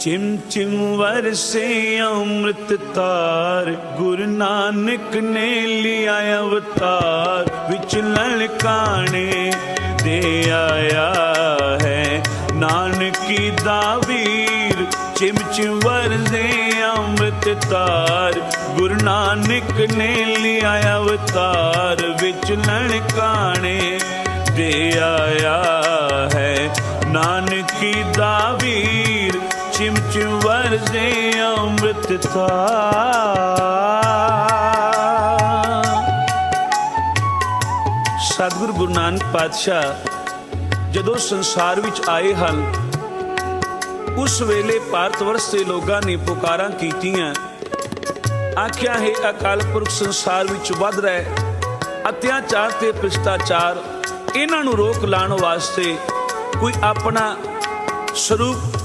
ਚਿਮ ਚਿਮ ਵਰਸੇ ਅੰਮ੍ਰਿਤ ਤਾਰ, ਗੁਰੂ ਨਾਨਕ ਨੇ ਲਿਆ ਅਵਤਾਰ, ਵਿੱਚ ਲਲਕਾਣੇ ਦੇ ਆਇਆ ਹੈ। ਨਾਨਕੀ ਦਾ ਵੀਰ ਚਿਮ ਚਿਮ ਵਰਸੇ ਅੰਮ੍ਰਿਤ ਤਾਰ, ਗੁਰੂ ਨਾਨਕ ਨੇ ਲਿਆ ਅਵਤਾਰ, ਵਿੱਚ ਲਲਕਾਣੇ ਦੇ ਆਇਆ ਹੈ। ਨਾਨਕੀ ਦਾ ਵੀਰ ਚਿਮ ਚਿਮ ਅੰਮ੍ਰਿਤ ਤਾਰ ਸਤਿਗੁਰੂ ਗੁਰੂ ਨਾਨਕ ਪਾਤਸ਼ਾਹ, ਜਦੋਂ ਸੰਸਾਰ ਵਿੱਚ ਆਏ ਹਨ, ਉਸ ਵੇਲੇ ਭਾਰਤ ਦੇ ਲੋਕਾਂ ਨੇ ਪੁਕਾਰਾਂ ਕੀਤੀਆਂ। ਆਖਿਆ, ਹੈ ਅਕਾਲ ਪੁਰਖ, ਸੰਸਾਰ ਵਿੱਚ ਵੱਧ ਰਿਹਾ, ਅਤਿਆਚਾਰ ਤੇ ਭ੍ਰਿਸ਼ਟਾਚਾਰ, ਇਹਨਾਂ ਨੂੰ ਰੋਕ ਲਾਉਣ ਵਾਸਤੇ ਕੋਈ ਆਪਣਾ ਸਰੂਪ